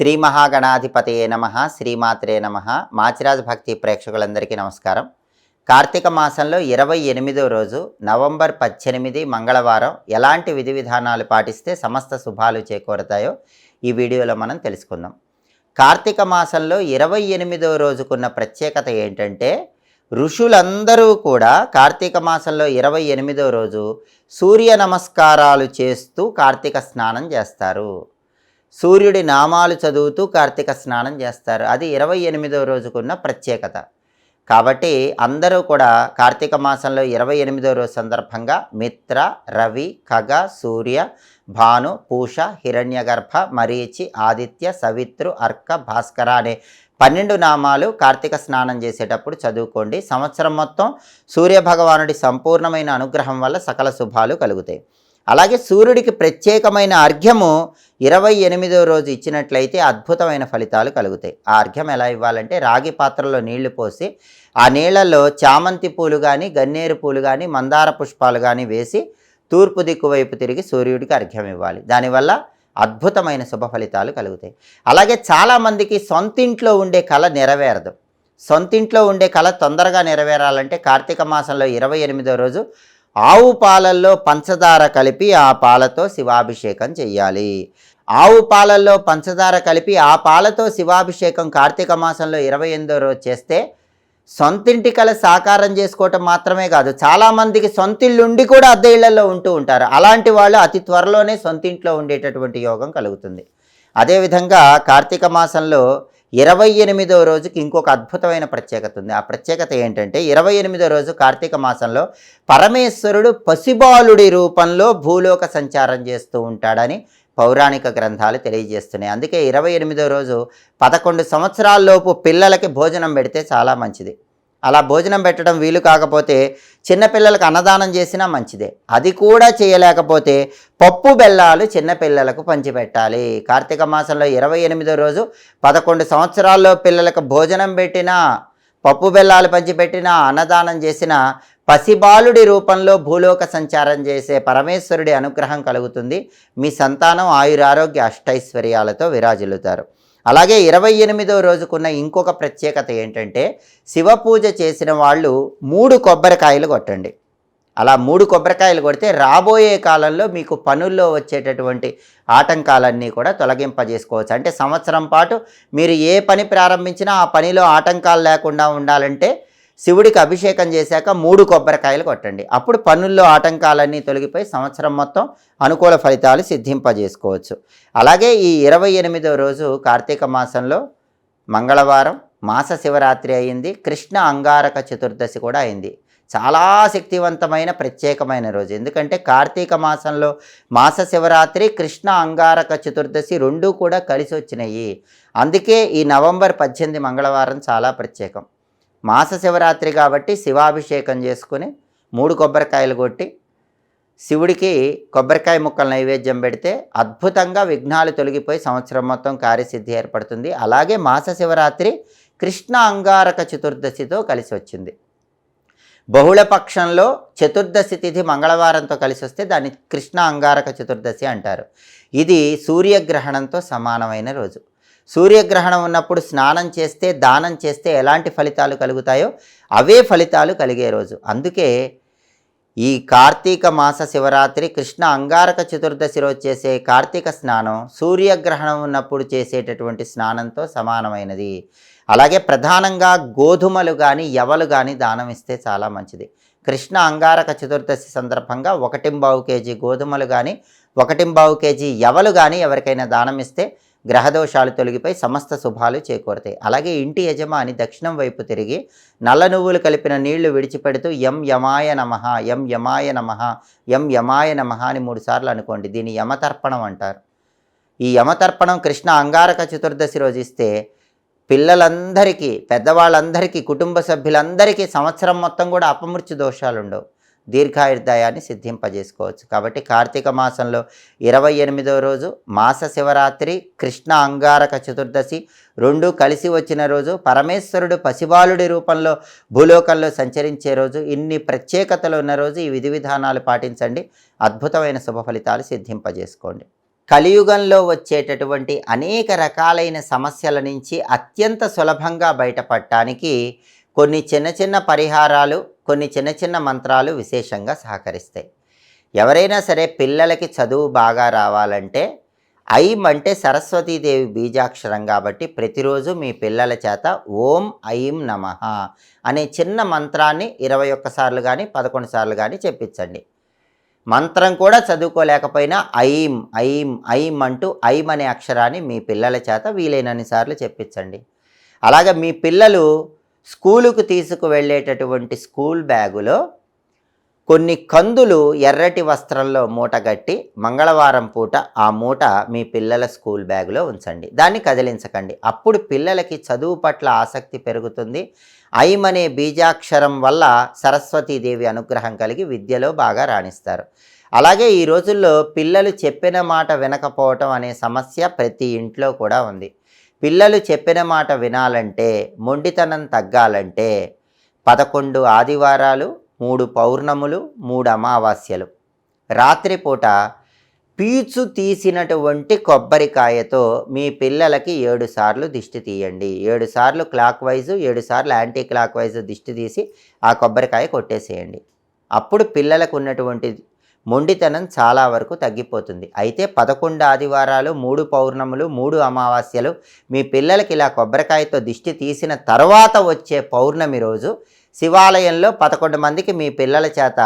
శ్రీ మహాగణాధిపతయే నమ శ్రీమాత్రే నమ. మాచిరాజ్ భక్తి ప్రేక్షకులందరికీ నమస్కారం. కార్తీక మాసంలో ఇరవై ఎనిమిదో రోజు నవంబర్ పద్దెనిమిది మంగళవారం ఎలాంటి విధి విధానాలు పాటిస్తే సమస్త శుభాలు చేకూరతాయో ఈ వీడియోలో మనం తెలుసుకుందాం. కార్తీక మాసంలో ఇరవై ఎనిమిదో రోజుకున్న ప్రత్యేకత ఏంటంటే ఋషులందరూ కూడా కార్తీక మాసంలో ఇరవై ఎనిమిదో రోజు సూర్య నమస్కారాలు చేస్తూ కార్తీక స్నానం చేస్తారు. సూర్యుడి నామాలు చదువుతూ కార్తీక స్నానం చేస్తారు. అది ఇరవై ఎనిమిదవ రోజుకున్న ప్రత్యేకత. కాబట్టి అందరూ కూడా కార్తీక మాసంలో ఇరవై ఎనిమిదో రోజు సందర్భంగా మిత్ర రవి ఖగ సూర్య భాను పూష హిరణ్యగర్భ మరీచి ఆదిత్య సవిత్రు అర్క భాస్కర అనే పన్నెండు నామాలు కార్తీక స్నానం చేసేటప్పుడు చదువుకోండి. సంవత్సరం మొత్తం సూర్యభగవానుడి సంపూర్ణమైన అనుగ్రహం వల్ల సకల శుభాలు కలుగుతాయి. అలాగే సూర్యుడికి ప్రత్యేకమైన అర్ఘ్యము ఇరవై ఎనిమిదో రోజు ఇచ్చినట్లయితే అద్భుతమైన ఫలితాలు కలుగుతాయి. ఆ అర్ఘ్యం ఎలా ఇవ్వాలంటే రాగి పాత్రలో నీళ్ళు పోసి ఆ నీళ్ళలో చామంతి పూలు కానీ గన్నేరు పూలు కానీ మందార పుష్పాలు కానీ వేసి తూర్పు దిక్కు వైపు తిరిగి సూర్యుడికి అర్ఘ్యం ఇవ్వాలి. దానివల్ల అద్భుతమైన శుభ ఫలితాలు కలుగుతాయి. అలాగే చాలామందికి సొంతింట్లో ఉండే కళ నెరవేరదు. సొంతింట్లో ఉండే కళ తొందరగా నెరవేరాలంటే కార్తీక మాసంలో ఇరవై ఎనిమిదో రోజు ఆవు పాలల్లో పంచదార కలిపి ఆ పాలతో శివాభిషేకం చెయ్యాలి. ఆవు పాలల్లో పంచదార కలిపి ఆ పాలతో శివాభిషేకం కార్తీక మాసంలో ఇరవై ఎనిమిదో రోజు చేస్తే సొంతింటి కళ సాకారం చేసుకోవటం మాత్రమే కాదు చాలామందికి సొంతిల్లుండి కూడా అద్దె ఇళ్ళలో ఉంటూ ఉంటారు. అలాంటి వాళ్ళు అతి త్వరలోనే సొంతింట్లో ఉండేటటువంటి యోగం కలుగుతుంది. అదేవిధంగా కార్తీక మాసంలో ఇరవై ఎనిమిదో రోజుకి ఇంకొక అద్భుతమైన ప్రత్యేకత ఉంది. ఆ ప్రత్యేకత ఏంటంటే ఇరవై ఎనిమిదో రోజు కార్తీక మాసంలో పరమేశ్వరుడు పసిబాలుడి రూపంలో భూలోక సంచారం చేస్తూ ఉంటాడని పౌరాణిక గ్రంథాలు తెలియజేస్తున్నాయి. అందుకే ఇరవై ఎనిమిదో రోజు పదకొండు సంవత్సరాల్లోపు పిల్లలకి భోజనం పెడితే చాలా మంచిది. అలా భోజనం పెట్టడం వీలు కాకపోతే చిన్నపిల్లలకు అన్నదానం చేసినా మంచిదే. అది కూడా చేయలేకపోతే పప్పు బెల్లాలు చిన్నపిల్లలకు పంచిపెట్టాలి. కార్తీక మాసంలో ఇరవై ఎనిమిదో రోజు పదకొండు సంవత్సరాల్లో పిల్లలకు భోజనం పెట్టినా పప్పు బెల్లాలు పంచిపెట్టినా అన్నదానం చేసిన పసిబాలుడి రూపంలో భూలోక సంచారం చేసే పరమేశ్వరుడి అనుగ్రహం కలుగుతుంది. మీ సంతానం ఆయురారోగ్య అష్టైశ్వర్యాలతో విరాజిల్లుతారు. అలాగే ఇరవై ఎనిమిదో రోజుకున్న ఇంకొక ప్రత్యేకత ఏంటంటే శివ పూజ చేసిన వాళ్ళు మూడు కొబ్బరికాయలు కొట్టండి. అలా మూడు కొబ్బరికాయలు కొడితే రాబోయే కాలంలో మీకు పనుల్లో వచ్చేటటువంటి ఆటంకాలన్నీ కూడా తొలగింపజేసుకోవచ్చు. అంటే సంవత్సరం పాటు మీరు ఏ పని ప్రారంభించినా ఆ పనిలో ఆటంకాలు లేకుండా ఉండాలంటే శివుడికి అభిషేకం చేశాక మూడు కొబ్బరికాయలు కొట్టండి. అప్పుడు పనుల్లో ఆటంకాలన్నీ తొలగిపోయి సంవత్సరం మొత్తం అనుకూల ఫలితాలు సిద్ధింపజేసుకోవచ్చు. అలాగే ఈ ఇరవై ఎనిమిదో రోజు కార్తీక మాసంలో మంగళవారం మాస శివరాత్రి అయింది. కృష్ణ అంగారక చతుర్దశి కూడా అయింది. చాలా శక్తివంతమైన ప్రత్యేకమైన రోజు. ఎందుకంటే కార్తీక మాసంలో మాస శివరాత్రి కృష్ణ అంగారక చతుర్దశి రెండూ కూడా కలిసి వచ్చినాయి అందుకే ఈ నవంబర్ పద్దెనిమిది మంగళవారం చాలా ప్రత్యేకం. మాస శివరాత్రి కాబట్టి శివాభిషేకం చేసుకుని మూడు కొబ్బరికాయలు కొట్టి శివుడికి కొబ్బరికాయ ముక్కలు నైవేద్యం పెడితే అద్భుతంగా విఘ్నాలు తొలగిపోయి సంవత్సరం మొత్తం కార్యసిద్ధి ఏర్పడుతుంది. అలాగే మాస శివరాత్రి కృష్ణ అంగారక చతుర్దశితో కలిసి వచ్చింది. బహుళ పక్షంలో చతుర్దశి తిథి మంగళవారంతో కలిసి వస్తే దాన్ని కృష్ణ అంగారక చతుర్దశి అంటారు. ఇది సూర్యగ్రహణంతో సమానమైన రోజు. సూర్యగ్రహణం ఉన్నప్పుడు స్నానం చేస్తే దానం చేస్తే ఎలాంటి ఫలితాలు కలుగుతాయో అవే ఫలితాలు కలిగే రోజు. అందుకే ఈ కార్తీక మాస శివరాత్రి కృష్ణ అంగారక చతుర్దశి రోజు చేసే కార్తీక స్నానం సూర్యగ్రహణం ఉన్నప్పుడు చేసేటటువంటి స్నానంతో సమానమైనది. అలాగే ప్రధానంగా గోధుమలు కానీ ఎవలు కానీ దానం ఇస్తే చాలా మంచిది. కృష్ణ అంగారక చతుర్దశి సందర్భంగా ఒకటింబావు కేజీ గోధుమలు కానీ ఒకటింబావు కేజీ ఎవలు కానీ ఎవరికైనా దానం ఇస్తే గ్రహదోషాలు తొలగిపోయి సమస్త శుభాలు చేకూరతాయి. అలాగే ఇంటి యజమాని దక్షిణం వైపు తిరిగి నల్ల నువ్వులు కలిపిన నీళ్ళు విడిచిపెడుతూ ఎం యమాయ నమ ఎం యమాయ నమ ఎం యమాయ నమ అని మూడుసార్లు అనుకోండి. దీన్ని యమతర్పణం అంటారు. ఈ యమతర్పణం కృష్ణ అంగారక చతుర్దశి రోజు ఇస్తే పిల్లలందరికీ పెద్దవాళ్ళందరికీ కుటుంబ సభ్యులందరికీ సంవత్సరం మొత్తం కూడా అపమృత్యు దోషాలు ఉండవు దీర్ఘాయుర్దాయాన్ని సిద్ధింపజేసుకోవచ్చు. కాబట్టి కార్తీక మాసంలో ఇరవై ఎనిమిదో రోజు మాస శివరాత్రి కృష్ణ అంగారక చతుర్దశి రెండు కలిసి వచ్చిన రోజు పరమేశ్వరుడు పసిబాలుడి రూపంలో భూలోకంలో సంచరించే రోజు ఇన్ని ప్రత్యేకతలు ఉన్న రోజు ఈ విధి విధానాలు పాటించండి. అద్భుతమైన శుభ ఫలితాలు సిద్ధింపజేసుకోండి. కలియుగంలో వచ్చేటటువంటి అనేక రకాలైన సమస్యల నుంచి అత్యంత సులభంగా బయటపడటానికి కొన్ని చిన్న చిన్న పరిహారాలు కొన్ని చిన్న చిన్న మంత్రాలు విశేషంగా సహకరిస్తాయి. ఎవరైనా సరే పిల్లలకి చదువు బాగా రావాలంటే ఐం అంటే సరస్వతీదేవి బీజాక్షరం కాబట్టి ప్రతిరోజు మీ పిల్లల చేత ఓం ఐం నమ అనే చిన్న మంత్రాన్ని ఇరవై ఒక్కసార్లు కానీ పదకొండు సార్లు కానీ చెప్పించండి. మంత్రం కూడా చదువుకోలేకపోయినా ఐం ఐం ఐం అంటూ ఐం అనే అక్షరాన్ని మీ పిల్లల చేత వీలైనన్ని సార్లు చెప్పించండి. అలాగే మీ పిల్లలు స్కూలుకు తీసుకువెళ్ళేటటువంటి స్కూల్ బ్యాగులో కొన్ని కందులు ఎర్రటి వస్త్రంలో మూటగట్టి మంగళవారం పూట ఆ మూట మీ పిల్లల స్కూల్ బ్యాగులో ఉంచండి. దాన్ని కదిలించకండి. అప్పుడు పిల్లలకి చదువు పట్ల ఆసక్తి పెరుగుతుంది. ఐమనే బీజాక్షరం వల్ల సరస్వతీదేవి అనుగ్రహం కలిగి విద్యలో బాగా రాణిస్తారు. అలాగే ఈ రోజుల్లో పిల్లలు చెప్పిన మాట వినకపోవటం అనే సమస్య ప్రతి ఇంట్లో కూడా ఉంది. పిల్లలు చెప్పిన మాట వినాలంటే మొండితనం తగ్గాలంటే పదకొండు ఆదివారాలు మూడు పౌర్ణములు మూడు అమావాస్యలు. రాత్రిపూట పీచు తీసినటువంటి కొబ్బరికాయతో మీ పిల్లలకి ఏడు సార్లు దిష్టి తీయండి. ఏడు సార్లు క్లాక్ వైజు ఏడు సార్లు యాంటీ క్లాక్ వైజ్ దిష్టి తీసి ఆ కొబ్బరికాయ కొట్టేసేయండి. అప్పుడు పిల్లలకు ఉన్నటువంటి మొండితనం చాలా వరకు తగ్గిపోతుంది. అయితే పదకొండు ఆదివారాలు మూడు పౌర్ణములు మూడు అమావాస్యలు మీ పిల్లలకి ఇలా కొబ్బరికాయతో దిష్టి తీసిన తర్వాత వచ్చే పౌర్ణమి రోజు శివాలయంలో పదకొండు మందికి మీ పిల్లల చేత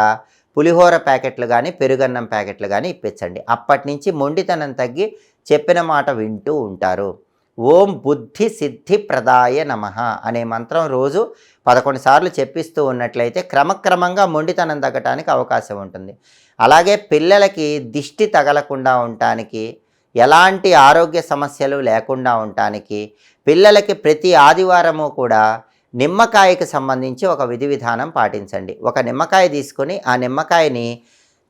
పులిహోర ప్యాకెట్లు కానీ పెరుగన్నం ప్యాకెట్లు కానీ ఇప్పించండి. అప్పటి నుంచి మొండితనం తగ్గి చెప్పిన మాట వింటూ ఉంటారు. ఓం బుద్ధి సిద్ధి ప్రదాయ నమ అనే మంత్రం రోజు పదకొండు సార్లు చెప్పిస్తూ ఉన్నట్లయితే క్రమక్రమంగా మొండితనం తగ్గటానికి అవకాశం ఉంటుంది. అలాగే పిల్లలకి దిష్టి తగలకుండా ఉండటానికి ఎలాంటి ఆరోగ్య సమస్యలు లేకుండా ఉండటానికి పిల్లలకి ప్రతి ఆదివారము కూడా నిమ్మకాయకి సంబంధించి ఒక విధి విధానం పాటించండి. ఒక నిమ్మకాయ తీసుకొని ఆ నిమ్మకాయని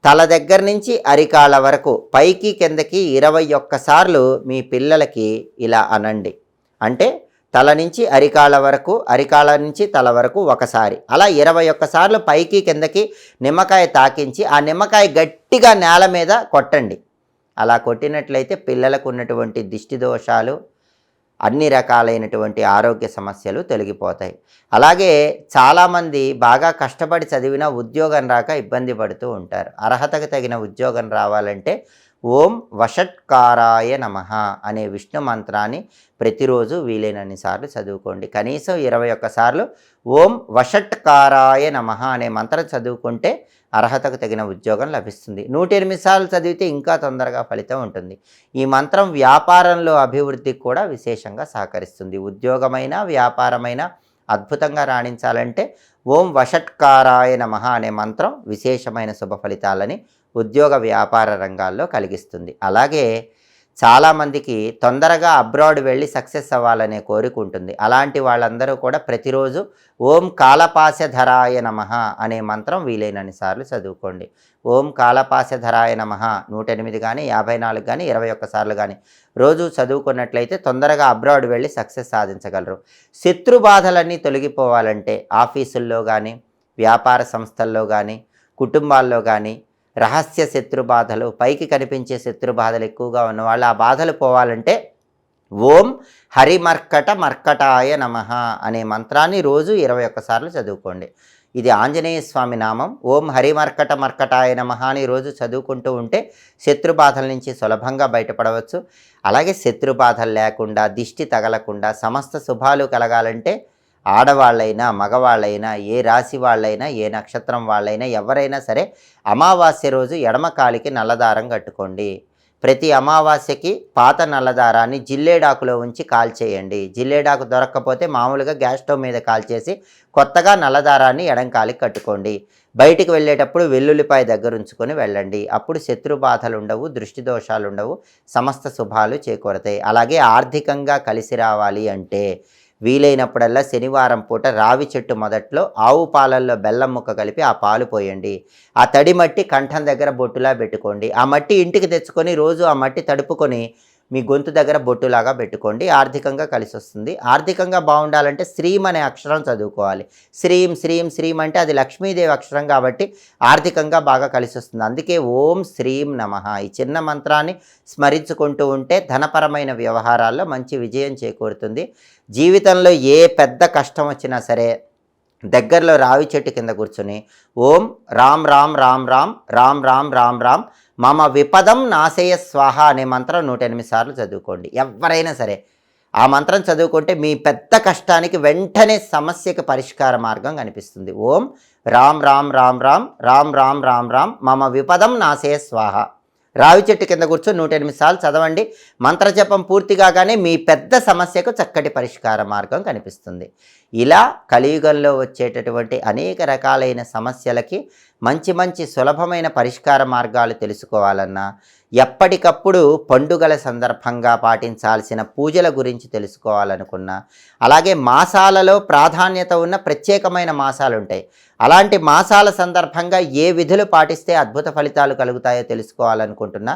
తల దగ్గర నుంచి అరికాళ్ళ వరకు పైకి కిందకి ఇరవై ఒక్కసార్లు మీ పిల్లలకి ఇలా అనండి. అంటే తల నుంచి అరికాల వరకు అరికాల నుంచి తల వరకు ఒకసారి. అలా ఇరవై ఒక్కసార్లు పైకి కిందకి నిమ్మకాయ తాకించి ఆ నిమ్మకాయ గట్టిగా నేల మీద కొట్టండి. అలా కొట్టినట్లయితే పిల్లలకు ఉన్నటువంటి దిష్టి దోషాలు అన్ని రకాలైనటువంటి ఆరోగ్య సమస్యలు తొలగిపోతాయి. అలాగే చాలామంది బాగా కష్టపడి చదివిన ఉద్యోగం రాక ఇబ్బంది పడుతూ ఉంటారు. అర్హతకు తగిన ఉద్యోగం రావాలంటే ఓం వషట్కారాయ నమ అనే విష్ణు మంత్రాన్ని ప్రతిరోజు వీలైనన్ని సార్లు చదువుకోండి. కనీసం ఇరవై ఒక్కసార్లు ఓం వషట్కారాయ నమ అనే మంత్రం చదువుకుంటే అర్హతకు తగిన ఉద్యోగం లభిస్తుంది. నూట ఎనిమిది సార్లు చదివితే ఇంకా తొందరగా ఫలితం ఉంటుంది. ఈ మంత్రం వ్యాపారంలో అభివృద్ధికి కూడా విశేషంగా సహకరిస్తుంది. ఉద్యోగమైన వ్యాపారమైన అద్భుతంగా రాణించాలంటే ఓం వషట్కారాయ నమ అనే మంత్రం విశేషమైన శుభ ఫలితాలని ఉద్యోగ వ్యాపార రంగాల్లో కలిగిస్తుంది. అలాగే చాలామందికి తొందరగా అబ్రాడ్ వెళ్ళి సక్సెస్ అవ్వాలనే కోరిక ఉంటుంది. అలాంటి వాళ్ళందరూ కూడా ప్రతిరోజు ఓం కాలపాశధరాయ నమ అనే మంత్రం వీలైనన్ని సార్లు చదువుకోండి. ఓం కాలపాశధరాయ నమ నూట ఎనిమిది కానీ యాభై నాలుగు కానీ ఇరవై ఒక్కసార్లు కానీ రోజు చదువుకున్నట్లయితే తొందరగా అబ్రాడ్ వెళ్ళి సక్సెస్ సాధించగలరు. శత్రు బాధలన్నీ తొలగిపోవాలంటే ఆఫీసుల్లో కానీ వ్యాపార సంస్థల్లో కానీ కుటుంబాల్లో కానీ రహస్య శత్రు బాధలు పైకి కనిపించే శత్రు బాధలు ఎక్కువగా ఉన్నవాళ్ళు ఆ బాధలు పోవాలంటే ఓం హరిమర్కట మర్కటాయ నమ అనే మంత్రాన్ని రోజు ఇరవై ఒక్కసార్లు చదువుకోండి. ఇది ఆంజనేయ స్వామి నామం. ఓం హరిమర్కట మర్కటాయ నమ అని రోజు చదువుకుంటూ ఉంటే శత్రు బాధల నుంచి సులభంగా బయటపడవచ్చు. అలాగే శత్రు బాధలు లేకుండా దిష్టి తగలకుండా సమస్త శుభాలు కలగాలంటే ఆడవాళ్ళైనా మగవాళ్ళైనా ఏ రాశి వాళ్ళైనా ఏ నక్షత్రం వాళ్ళైనా ఎవరైనా సరే అమావాస్య రోజు ఎడమ కాలికి నల్లదారం కట్టుకోండి. ప్రతి అమావాస్యకి పాత నల్లదారాన్ని జిల్లేడాకులో ఉంచి కాల్చేయండి. జిల్లేడాకు దొరక్కపోతే మామూలుగా గ్యాస్ స్టవ్ మీద కాల్చేసి కొత్తగా నల్లదారాన్ని ఎడం కాలికి కట్టుకోండి. బయటికి వెళ్ళేటప్పుడు వెల్లుల్లిపాయ దగ్గర ఉంచుకొని వెళ్ళండి. అప్పుడు శత్రు బాధలు ఉండవు దృష్టి దోషాలు ఉండవు సమస్త శుభాలు చేకూరతాయి. అలాగే ఆర్థికంగా కలిసి రావాలి అంటే వీలైనప్పుడల్లా శనివారం పూట రావి చెట్టు మొదట్లో ఆవు పాలల్లో బెల్లం ముక్క కలిపి ఆ పాలు పోయండి. ఆ తడి మట్టి కంఠం దగ్గర బొట్టులా పెట్టుకోండి. ఆ మట్టి ఇంటికి తెచ్చుకొని రోజు ఆ మట్టి తడుపుకొని మీ గొంతు దగ్గర బొట్టులాగా పెట్టుకోండి. ఆర్థికంగా కలిసి వస్తుంది ఆర్థికంగా బాగుండాలంటే శ్రీం అనే అక్షరం చదువుకోవాలి. శ్రీం శ్రీం శ్రీం అంటే అది లక్ష్మీదేవి అక్షరం కాబట్టి ఆర్థికంగా బాగా కలిసి వస్తుంది అందుకే ఓం శ్రీం నమ. ఈ చిన్న మంత్రాన్ని స్మరించుకుంటూ ఉంటే ధనపరమైన వ్యవహారాల్లో మంచి విజయం చేకూరుతుంది. జీవితంలో ఏ పెద్ద కష్టం వచ్చినా సరే దగ్గరలో రావి చెట్టు కింద కూర్చుని ఓం రామ్ రామ్ రామ్ రామ్ రామ్ రామ్ రామ్ రామ్ మమ విపదం నాశయ స్వాహ అనే మంత్రం నూట ఎనిమిది సార్లు చదువుకోండి. ఎవరైనా సరే ఆ మంత్రం చదువుకుంటే మీ పెద్ద కష్టానికి వెంటనే సమస్యకి పరిష్కార మార్గం కనిపిస్తుంది. ఓం రామ్ రామ్ రామ్ రామ్ రామ్ రామ్ రామ్ రామ్ మమ విపదం నాశయ స్వాహ. రావి చెట్టు కింద కూర్చొని నూట ఎనిమిది సార్లు చదవండి. మంత్రజపం పూర్తి కాగానే మీ పెద్ద సమస్యకు చక్కటి పరిష్కార మార్గం కనిపిస్తుంది. ఇలా కలియుగంలో వచ్చేటటువంటి అనేక రకాలైన సమస్యలకి మంచి మంచి సులభమైన పరిష్కార మార్గాలు తెలుసుకోవాలన్నా ఎప్పటికప్పుడు పండుగల సందర్భంగా పాటించాల్సిన పూజల గురించి తెలుసుకోవాలనుకున్నా అలాగే మాసాలలో ప్రాధాన్యత ఉన్న ప్రత్యేకమైన మాసాలు ఉంటాయి అలాంటి మాసాల సందర్భంగా ఏ విధులు పాటిస్తే అద్భుత ఫలితాలు కలుగుతాయో తెలుసుకోవాలనుకుంటున్నా